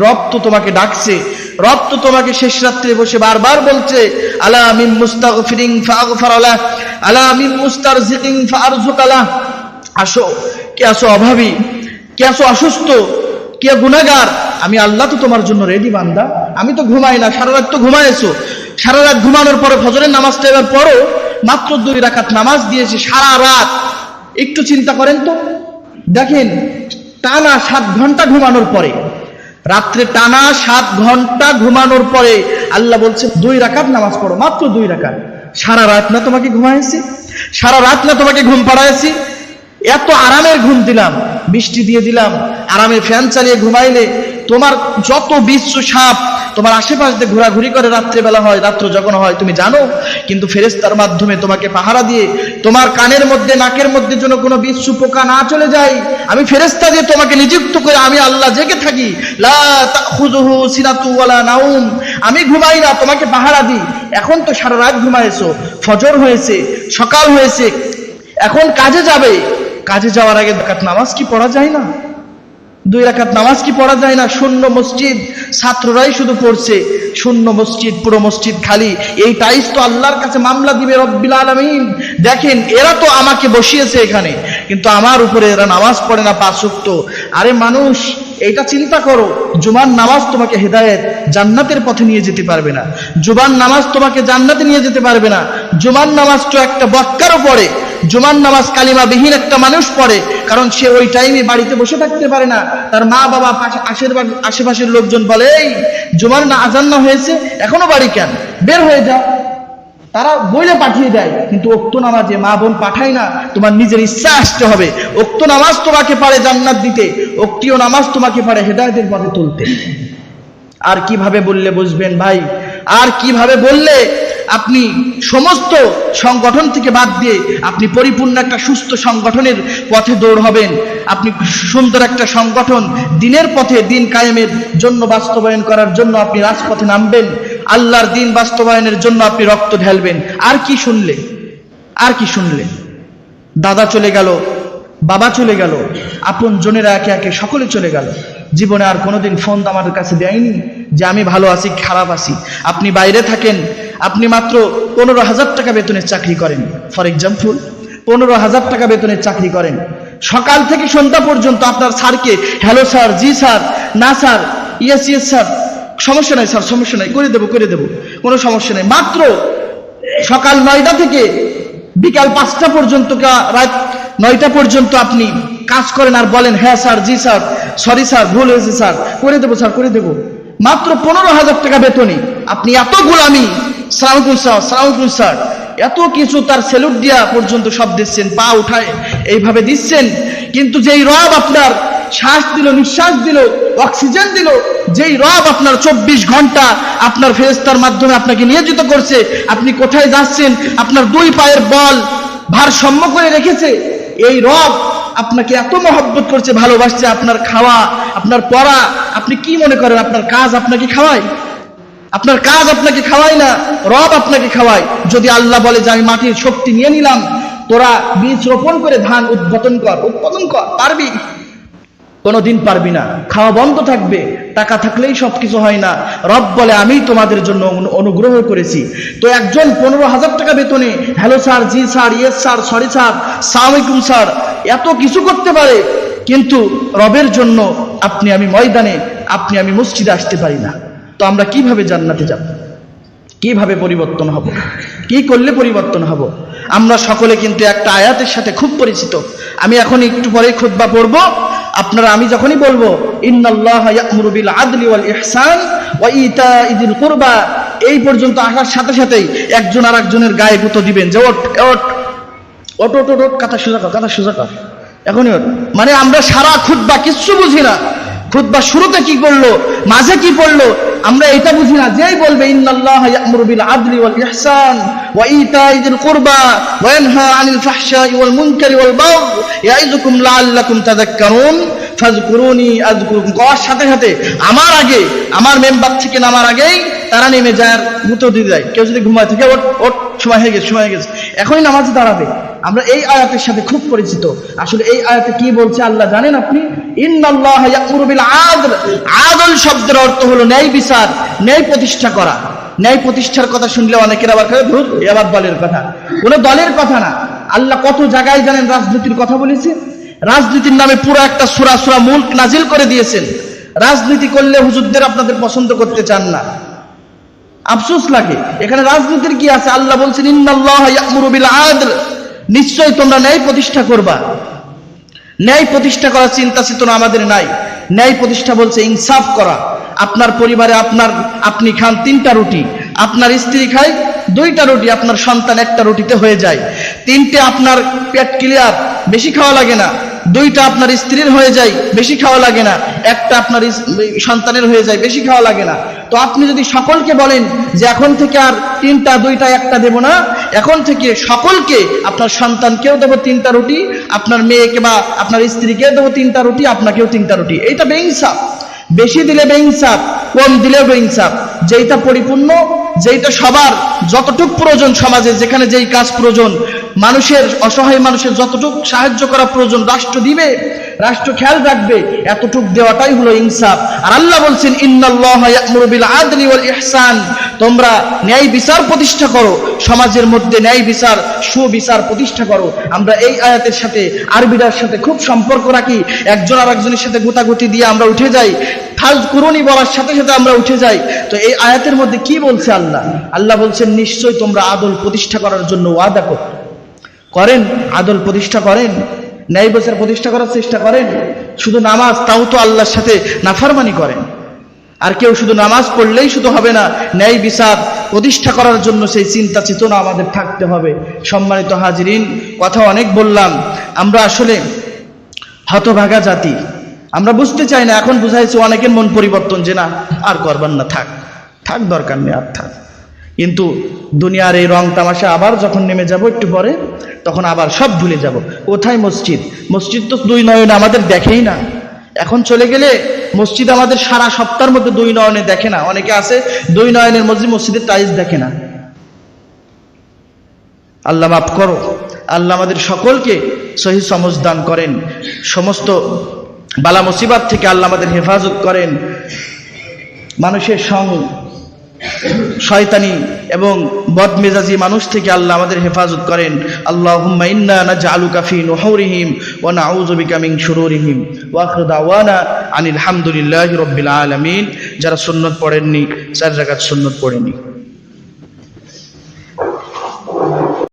রব তো তোমাকে ডাকছে, রব তো তোমাকে শেষ রাত্রে বসে বারবার বলছে, আলা মিন মুস্তাগফিরিন ফাগফার আলা আলা মিন মুস্তারজিকিন ফারজুক আলা আসো, কে আসো অভাবী, কে আসো অসুস্থ, কে গুনাহগার? আমি আল্লাহ তো তোমার জন্য রেডি বান্দা। আমি তো ঘুমাই না, সারা রাত তো ঘুমাইছো। সারা রাত ঘুমানোর পরে ফজরের নামাজটা এবার পড়ো মাত্র দুই রাকাত নামাজ দিয়েছে সারা রাত। একটু চিন্তা করেন তো। দেখেন, টানা সাত ঘণ্টা ঘুমানোর পরে রাত্রে টানা সাত ঘণ্টা ঘুমানোর পরে আল্লাহ বলছে দুই রাকাত নামাজ পড়ো, মাত্র দুই রাকাত। সারা রাত না তোমাকে ঘুমাইছি? সারা রাত না তোমাকে ঘুম পাড়াইছি? এত আরামের ঘুম দিলাম, বৃষ্টি দিয়ে দিলাম, আরামে ফ্যান চালিয়ে ঘুমাইলে তোমার যত বিশ্ব সাপ তোমার আশেপাশ দিয়ে ঘোরাঘুরি করে রাত্রেবেলা হয়, রাত্র যখন হয়, তুমি জানো, কিন্তু ফেরেস্তার মাধ্যমে তোমাকে পাহারা দিয়ে তোমার কানের মধ্যে, নাকের মধ্যে যেন কোনো বিশ্ব পোকা না চলে যায়, আমি ফেরেস্তা দিয়ে তোমাকে নিযুক্ত করে আমি আল্লাহ জেগে থাকি। লা নাউম। আমি ঘুমাই না, তোমাকে পাহারা দিই। এখন তো সারা রাত ঘুমাইছো, ফজর হয়েছে, সকাল হয়েছে, এখন কাজে যাবে। কাজে যাওয়ার আগে নামাজ কি পড়া যায় না? দুই রাকাত নামাজ কি পড়া যায় না? শূন্য মসজিদ। ছাত্ররাই শুধু পড়ছে। শূন্য মসজিদ, পুরো মসজিদ খালি। এই টাইস তো আল্লাহর কাছে মামলা দিবে রব্বিল আলামিন। দেখেন, এরা তো আমাকে বসিয়েছে এখানে। কিন্তু আমার উপরে এরা নামাজ পড়ে না পাঁচ উক্ত আরে মানুষ এটা চিন্তা করো। জুমার নামাজ তোমাকে হেদায়েত জান্নাতের পথে নিয়ে যেতে পারবে না। জুমার নামাজ তোমাকে জান্নাতে নিয়ে যেতে পারবে না। জুমার নামাজ তো একটা বক্কারও পড়ে। জুমার নামাজ কালিমা বিহীন একটা মানুষ পড়ে, কারণ সে ওই টাইমে বাড়িতে বসে থাকতে পারে না। তার মা বাবা আশের- আশেপাশের লোকজন বলে, এই, জুমার না, আজান না হয়েছে, এখনও বাড়ি কেন? বের হয়ে যাও। তারা বইলে পাঠিয়ে দেয়, কিন্তু ওক্ত নামাজে মা বোন পাঠায় না, তোমার নিজের ইচ্ছা আসতে হবে। ওক্ত নামাজ তোমাকে পারে জান্নাত দিতে ওক্তিও নামাজ তোমাকে পারে হেদায়তের পথে তুলতে। আর কীভাবে বললে বুঝবেন ভাই? আর কীভাবে বললে আপনি সমস্ত সংগঠন থেকে বাদ দিয়ে আপনি পরিপূর্ণ একটা সুস্থ সংগঠনের পথে দৌড় হবেন। আপনি সুন্দর একটা সংগঠন দিনের পথে দিন কায়েমের জন্য বাস্তবায়ন করার জন্য আপনি রাজপথে নামবেন। আল্লাহর দিন বাস্তবায়নের জন্য আপনি রক্ত ঢালবেন। আর কি শুনলে? আর কি শুনলে? দাদা চলে গেল, বাবা চলে গেল, আপন জনেরা একে একে সকলে চলে গেল। জীবনে আর কোনোদিন ফোন তো আমাদের কাছে দেয়নি যে আমি ভালো আছি, খারাপ আছি। আপনি বাইরে থাকেন আপনি মাত্র পনেরো হাজার টাকা বেতনের চাকরি করেন। ফর এক্সাম্পল পনেরো হাজার টাকা বেতনের চাকরি করেন। সকাল থেকে সন্ধ্যা পর্যন্ত আপনার স্যারকে হ্যালো স্যার জি স্যার, না স্যার ইয়েস ইয়েস স্যার সমস্যা নাই স্যার, সমস্যা নাই, করে দেবো করে দেবো, কোনো সমস্যা নেই। মাত্র সকাল নয়টা থেকে বিকাল পাঁচটা পর্যন্ত রাত নয়টা পর্যন্ত আপনি কাজ করেন আর বলেন হ্যাঁ স্যার, জি স্যার, সরি স্যার, ভুল হয়েছে স্যার, করে দেবো স্যার, করে দেবো। মাত্র পনেরো হাজার টাকা বেতনে আপনি এত গোলামি সালামকুল স্যার সালামকুল স্যার, এত কিছু তার সেলুট দিয়া পর্যন্ত সব দিচ্ছেন, পা উঠায়, এইভাবে দিচ্ছেন। কিন্তু যেই রব আপনার শ্বাস দিল, নিঃশ্বাস দিল, অক্সিজেন দিল, যেই রব আপনার চব্বিশ ঘণ্টা আপনার ফেরেস্তার মাধ্যমে আপনাকে নিয়োজিত করছে, আপনি কোথায় যাচ্ছেন, আপনার দুই পায়ের বল ভারসাম্য করে রেখেছে, এই রব আপনাকে এত মহব্বত করছে, ভালোবাসছে, আপনার খাওয়া, আপনার পড়া, আপনি কি মনে করেন, আপনার কাজ আপনাকে খাওয়ায়? আপনার কাজ আপনাকে খাওয়াই না, রব আপনাকে খাওয়ায়। যদি আল্লাহ বলে যে আমি মাটির শক্তি নিয়ে নিলাম, তোরা বীজ রোপণ করে ধান উৎপাদন কর উৎপাদন কর, পারবি? কোনোদিন পারবি না। খাওয়া বন্ধ থাকবে, টাকা থাকলেই সব কিছু হয় না। রব বলে, আমি তোমাদের জন্য অনুগ্রহ করেছি। তো একজন পনেরো হাজার টাকা বেতনে, হ্যালো স্যার, জি sir, yes sir, sorry sir সালামালাইকুম স্যার। এত কিছু করতে পারে, কিন্তু রবের জন্য আপনি আমি ময়দানে, আপনি আমি মসজিদে আসতে পারি না। তো আমরা কীভাবে জান্নাতে যাব? কীভাবে পরিবর্তন হব? কি করলে পরিবর্তন হব? আমরা সকলে কিন্তু একটা আয়াতের সাথে খুব পরিচিত। আমি এখন একটু পরে খুতবা পড়ব। আপনারা, আমি যখনই বলব, ইন্নাল্লাহ ইয়ামুরু বিল আদলি ওয়াল ইহসান ওয়া ইতাইযিল কুরবা, এই পর্যন্ত আসার সাথে সাথেই একজন আর একজনের গায়ে গুঁতো দিবেন যে ওট ওট ওট ওট ওট কাতা সোজা কর কাতা সোজা কর। এখনই ওট মানে আমরা সারা খুতবা কিচ্ছু বুঝি না। খুতবা শুরুতে কি করল মাঝে কি পড়ল? আমরা এটা বুঝি না। যেই বলবে, ইন্নাল্লাহ ইয়ামুরু বিল আদলি ওয়াল ইহসান ওয়া ইতাইযিল কুরবা ওয়া ইয়ানহা আনিল ফাহশাই ওয়াল মুনকারি ওয়াল বাগ ইয়াইযুকুম লাআল্লাকুম তাযাক্কারুন ফাজকুরুনি আযকুরুকুম। কওয়ার সাথে সাথে আমার আগে, আমার মেম্বার থেকে নামার আগেই তারা নেমে যায় আর গুঁতো দিয়ে যায় কেউ যদি ঘুমায় থেকে ওট ওট সময় হয়ে গেছে, সময় হয়ে গেছে। এখনই নামাজে দাঁড়াবে। আমরা এই আয়াতের সাথে খুব পরিচিত। আসলে এই আয়াতে কি বলছে, আল্লাহ জানেন আপনি? আদল। শব্দের অর্থ হলো ন্যায় বিচার, ন্যায় প্রতিষ্ঠা করা। ন্যায় প্রতিষ্ঠার কথা শুনলে অনেকের আবার ধুর, এ আবার দলের কথা। কোনো দলের কথা না। আল্লাহ কত জায়গায় জানেন রাজনীতির কথা বলেছে? রাজনীতির নামে পুরো একটা সুরা সুরা মুল্ক নাজিল করে দিয়েছেন। রাজনীতি করলে হুজুরদের আপনাদের পছন্দ করতে চান না। আফসোস লাগে। এখানে রাজনীতির কি আছে? আল্লাহ বলছেন আদল। নিশ্চয়ই তোমরা ন্যায় প্রতিষ্ঠা করবা। ন্যায় প্রতিষ্ঠা করার চিন্তা চেতনা আমাদের নাই। ন্যায় প্রতিষ্ঠা বলছে ইনসাফ করা। আপনার পরিবারে আপনার, আপনি খান তিনটা রুটি। আপনার স্ত্রী খায় দুইটা রুটি, আপনার সন্তান একটা রুটিতে হয়ে যায়। তিনটে আপনার পেট ক্লিয়ার বেশি খাওয়া লাগে না। দুইটা আপনার স্ত্রীর হয়ে যায়, বেশি খাওয়া লাগে না। একটা আপনার সন্তানের হয়ে যায়, বেশি খাওয়া লাগে না। তো আপনি যদি সকলকে বলেন যে এখন থেকে আর তিনটা, দুইটা, একটা দেব না, এখন থেকে সকলকে আপনার সন্তানকেও দেবো তিনটা রুটি, আপনার মেয়েকে বা আপনার স্ত্রীকেও দেবো তিনটা রুটি, আপনাকেও তিনটা রুটি। এইটা বেইনসাফ। বেশি দিলে বেইনসাফ, কম দিলেও বেইনসাফ। যেইটা পরিপূর্ণ, যেইটা সবার যতটুক প্রয়োজন সমাজে, যেখানে যেই কাজ প্রয়োজন, মানুষের, অসহায় মানুষের যতটুক সাহায্য করা প্রয়োজন, রাষ্ট্র দিবে রাষ্ট্র খেয়াল রাখবে, এতটুক দেওয়াটাই হলো ইনসাফ। আর আল্লাহ বলছেন বিল আদলি ওয়াল ইহসান। তোমরা ন্যায় বিচার প্রতিষ্ঠা করো, সমাজের মধ্যে ন্যায় বিচার, সুবিচার প্রতিষ্ঠা করো। আমরা এই আয়াতের সাথে, আরবিটার সাথে খুব সম্পর্ক রাখি। একজন আর একজনের সাথে গোতাগুতি দিয়ে আমরা উঠে যাই। ফাজ কুরুনি বলার সাথে সাথে আমরা উঠে যাই। তো এই আয়াতের মধ্যে কি বলছে আল্লাহ? আল্লাহ বলছেন নিশ্চয় তোমরা আদল প্রতিষ্ঠা করার জন্য ওয়াদা করো করেন? আদল প্রতিষ্ঠা করেন? ন্যায় বিচার প্রতিষ্ঠা করার চেষ্টা করেন। শুধু নামাজ, তাও তো আল্লাহর সাথে নাফারমানি করেন। আর কেউ শুধু নামাজ পড়লেই শুধু হবে না, ন্যায় বিচার প্রতিষ্ঠা করার জন্য সেই চিন্তা চেতনা আমাদের থাকতে হবে। সম্মানিত হাজিরিন, কথা অনেক বললাম। আমরা আসলে হতভাগা জাতি। আমরা বুঝতে চাই না, এখন বুঝাইছে অনেকের মন পরিবর্তন যে না, আর করবার না, থাক। থাক দরকার নেই, আর থাক। কিন্তু দুনিয়ার এই রং তামাশা আবার যখন নেমে যাব একটু পরে, তখন আবার সব ভুলে যাব। কোথায় মসজিদ? মসজিদ তো দুই নয়নে আমাদের দেখেই না। এখন চলে গেলে মসজিদ আমাদের সারা সপ্তাহের মধ্যে দুই নয়নে দেখে না। অনেকে আছে, দুই নয়নের মসজিদ মসজিদের টাইজ দেখে না। আল্লাহ মাফ করো। আল্লাহ আমাদের সকলকে সহি সমজ দান করেন। সমস্ত বালা মুসিবাত থেকে আল্লাহ আমাদের হেফাজত করেন। মানুষের সং শয়তানি এবং বদমেজাজি মানুষ থেকে আল্লাহ আমাদের হেফাজত করেন। আল্লাহ ইন্না নাজআলুকা ফি নুহুরিহিম ওয়া নাউযু বিকা শুরুরিহিম ওয়া আখিরু দাওয়ানা আনিল আলামিন। যারা সুন্নত পড়েননি, চার জায়গার সুন্নত পড়েনি